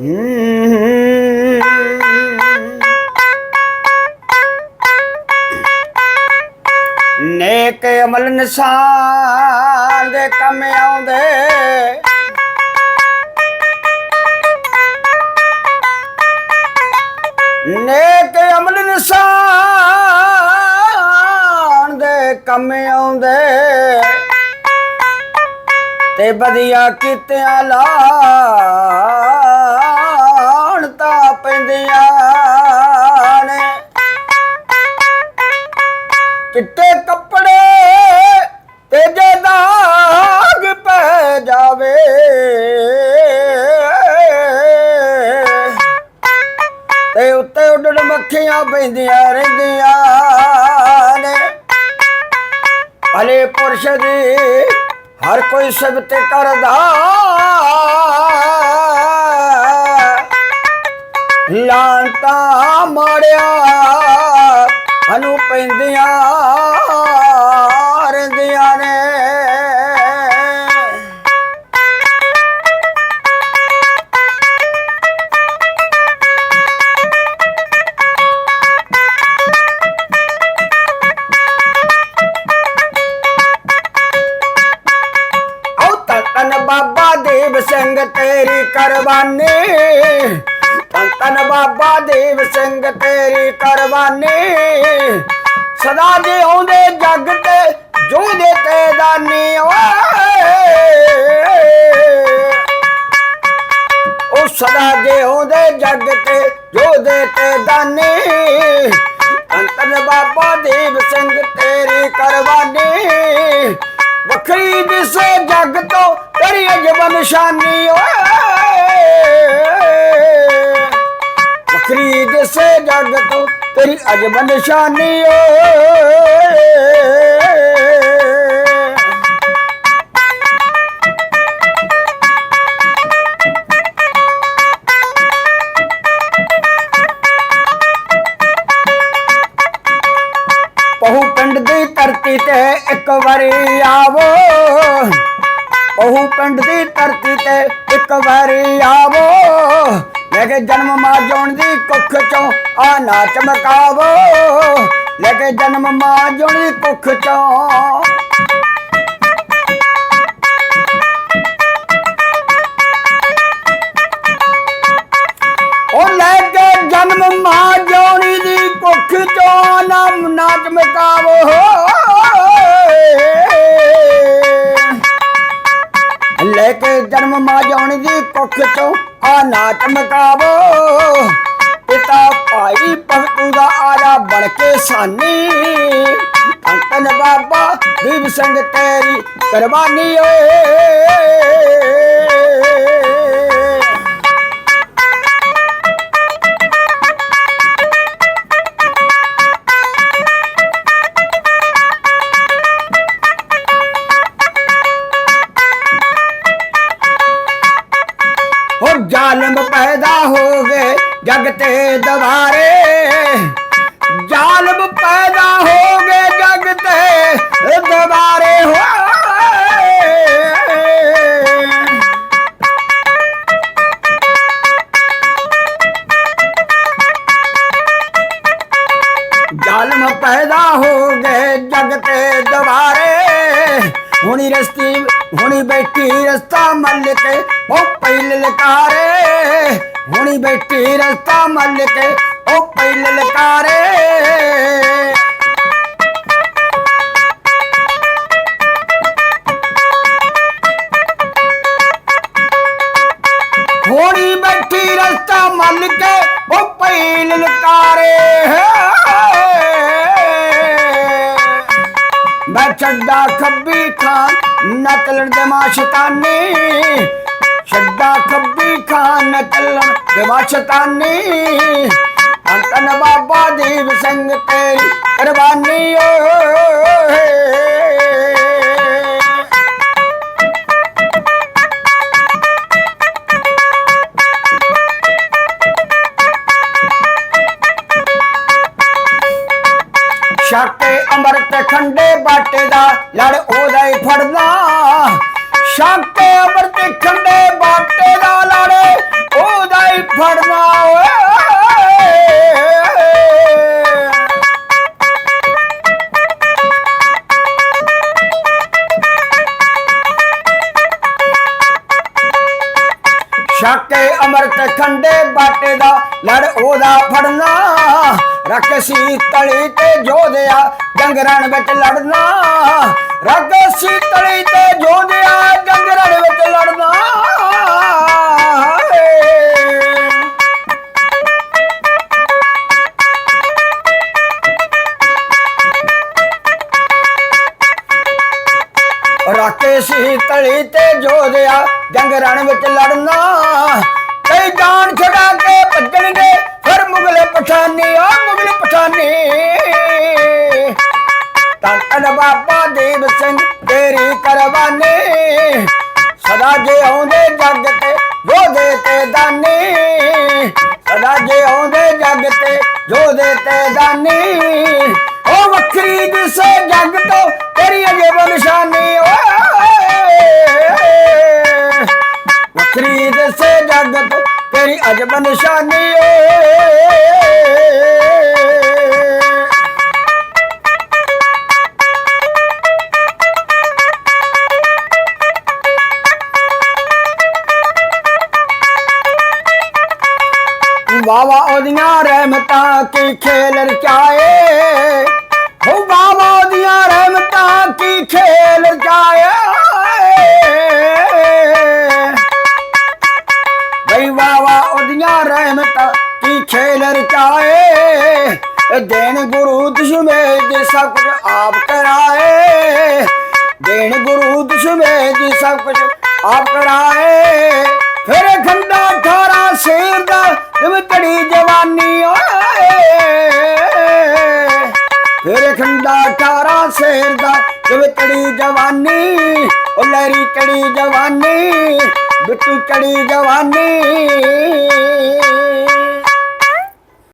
ਨੇਕ ਅਮਲ ਨਿਸ਼ਾਨ ਦੇ ਕੰਮ ਆਉਂਦੇ। ਨੇਕ ਅਮਲ ਨਿਸ਼ਾਨ ਦੇ ਕੰਮ ਆਉਂਦੇ। ਤੇ ਵਧੀਆ ਕੀਤਿਆਂ ਲਾ ਤਾਂ ਨੇ ਚਿੱਟੇ ਕੱਪੜੇ ਤੇ ਜੇ ਦਾਗ ਪੈ ਜਾਵੇ। ਤੇ ਉੱਤੇ ਉੱਡਣ ਮੱਖੀਆਂ ਪੈਂਦੀਆਂ ਰਹਿੰਦੀਆਂ ਨੇ। ਭਲੇ ਪੁਰਸ਼ ਦੀ ਹਰ ਕੋਈ ਸਿਫਤ ਕਰਦਾ। ਲਾਂਟਾ ਮਾੜਿਆ ਹਨੂੰ ਪੈਂਦੀਆਂ ਰਹਿੰਦੀਆਂ ਨੇ। ਬਾਬਾ ਦੇਵ ਸਿੰਘ ਤੇਰੀ ਕੁਰਬਾਨੀ। ਤਨ ਬਾਬਾ ਦੇਵ ਸਿੰਘ ਤੇਰੀ ਕੁਰਬਾਨੀ। ਸਦਾ ਜਿਉਂਦੇ ਜੱਗ ਤੇ ਜੋਦੇ ਤੇ ਦਾਨੀ ਓਏ। ਉਹ ਸਦਾ ਜਿਉਂਦੇ ਜੱਗ ਤੇ ਜੋਦੇ ਤੇ ਦਾਨੀ। ਅੰਤਨ ਬਾਬਾ ਦੇਵ ਸਿੰਘ ਤੇਰੀ ਕੁਰਬਾਨੀ। ਵੱਖਰੀ ਦਿਸੇ ਜੱਗ ਤੋਂ ਤੇਰੀ ਅਜਬ ਨਿਸ਼ਾਨੀ ਓਏ। ਵੱਖਰੀ ਦਿਸੇ ਜਗ ਤੋਂ, ਤੇਰੀ ਅਜਬ ਨਿਸ਼ਾਨੀ ਓਏ। ਪਹੂ ਪਿੰਡ ਦੀ ਧਰਤੀ ਤੇ ਇੱਕ ਵਾਰੀ ਆਵੋ। ਪਹੂ ਪਿੰਡ ਦੀ ਧਰਤੀ ਤੇ ਇੱਕ ਵਾਰੀ ਆਵੋ। ਲੈ ਕੇ ਜਨਮ ਮਾ ਜੋਣ ਦੀ ਕੁੱਖ ਚੋਂ ਆ ਨਾ ਚਮਕਾਵੋ ਲੈ ਕੇ ਜਨਮ ਮਾ ਜੋਣ ਦੀ ਕੁੱਖ ਚੋਂ ਜਨਮ ਮਾਂ ਜੋਣੀ ਦੀ ਕੁੱਖ ਚੋਂ। ਆ ਨਾਚ ਮਕਾਵੋ। ਪਿਤਾ ਭਾਈ ਭਗਤੂ ਦਾ ਆਰਾ ਬਣ ਕੇ ਸਾਨੀ। ਅੰਤਨ ਬਾਬਾ ਦੀਪ ਸਿੰਘ ਤੇਰੀ ਕੁਰਬਾਨੀ ਓਏ। ਜ਼ਾਲਮ ਪੈਦਾ ਹੋ ਗਏ ਜਗ ਤੇ ਦਵਾਰੇ। ਜ਼ਾਲਮ ਪੈਦਾ ਹੋ ਗਏ ਜਗ ਤੇ ਦਵਾਰੇ ਹੋਏ। ਜ਼ਾਲਮ ਪੈਦਾ ਹੋ ਗਏ ਜਗ ਤੇ ਦਵਾਰੇ। ਹੁਣੀ ਰਸਤੀ, ਹੁਣੀ ਬੈਠੀ ਰਸਤਾ ਮੱਲ ਕੇ ਉਹ ਪਹਿਲ ਲਕਾਰੇ ਹੁਣੀ ਬੈਠੀ ਰਸਤਾ ਮੱਲ ਕੇ ਉਹ ਪਹਿਲ ਲਕਾਰੇ ਛੱਡਾ ਖੱਬੀ ਖਾਨ, ਨਕਲਣ ਦੇ ਮਾਸ਼ਤਾਨੀ ਛੱਡਾ ਖੱਬੀ ਖਾਨ, ਨਕਲਣ ਦੇ ਮਾਸ਼ਤਾਨੀ ਅੰਤਨ ਬਾਬਾ ਦੀਪ ਸਿੰਘ ਤੇਰੀ ਕੁਰਬਾਨੀ, ਓਏ। ਛਾਕੇ ਅੰਮ੍ਰਿਤ ਠੰਡੇ ਬਾਟੇ ਦਾ ਲੜ ਉਹਦਾ ਹੀ ਫੜਦਾ ਸ਼ਾਂਤੇ ਅੰਮ੍ਰਿਤ ਠੰਡੇ ਬਾਟੇ ਦਾ ਲੜ ਉਹਦਾ ਹੀ ਫੜਦਾ ਓਏ। ਛਾਕੇ ਅਮਰਤ ਖੰਡੇ ਬਾਟੇ ਦਾ ਲੜ ਉਹਦਾ ਫੜਨਾ। ਰੱਖ ਸੀ ਤਲੀ ਤੇ ਜੋਧਿਆ ਜੰਗਰਨ ਵਿੱਚ ਲੜਨਾ। ਰੱਖ ਸੀ ਤਲੀ ਤੇ ਜੋਧਿਆ ਜੰਗਰਨ ਵਿੱਚ ਲੜਨਾ। ਰਾਕੇ ਸੀ ਤਲੀ ਤੇ ਜੋਧਿਆ ਜੰਗ ਰਣ ਵਿੱਚ ਲੜਨਾ। ਕਈ ਜਾਨ ਛਡਾ ਕੇ ਭੱਜਣਗੇ ਫਿਰ ਮੁਗਲ ਪਠਾਨੀ, ਆ ਮੁਗਲ ਪਠਾਨੀ। ਤਾਂ ਤਨ ਬਾਬਾ ਦੇਵ ਸਿੰਘ ਤੇਰੀ ਕਰਵਾਨੀ। ਅਜਬ ਨਿਸ਼ਾਨੀ ਏ। ਵਾਵਾ ਉਹਦੀਆਂ ਰਹਿਮਤਾਂ ਕੀ ਖੇਲ ਰਚਾਏ ਹੋ ਵਾਵਾ ਜੀ ਸਭ ਕੁਝ ਆਪ ਕਰਾਏ। ਦੇਣ ਗੁਰੂ ਦੁਸ਼ਮੇ ਜੀ ਸਭ ਕੁਝ ਆਪ ਕਰਾਏ। ਫਿਰ ਖੰਡਾ 18 ਸ਼ੇਰ ਦਾ ਜਿਵੇਂ ਜਵਾਨੀ ਓਏ ਫਿਰ ਖੰਡਾ 18 ਸ਼ੇਰ ਦਾ ਜਿਵੇਂ ਜਵਾਨੀ ਉਹ ਲਹਿਰੀ ਚੜੀ ਜਵਾਨੀ, ਬਿੱਟੂ ਚੜੀ ਜਵਾਨੀ।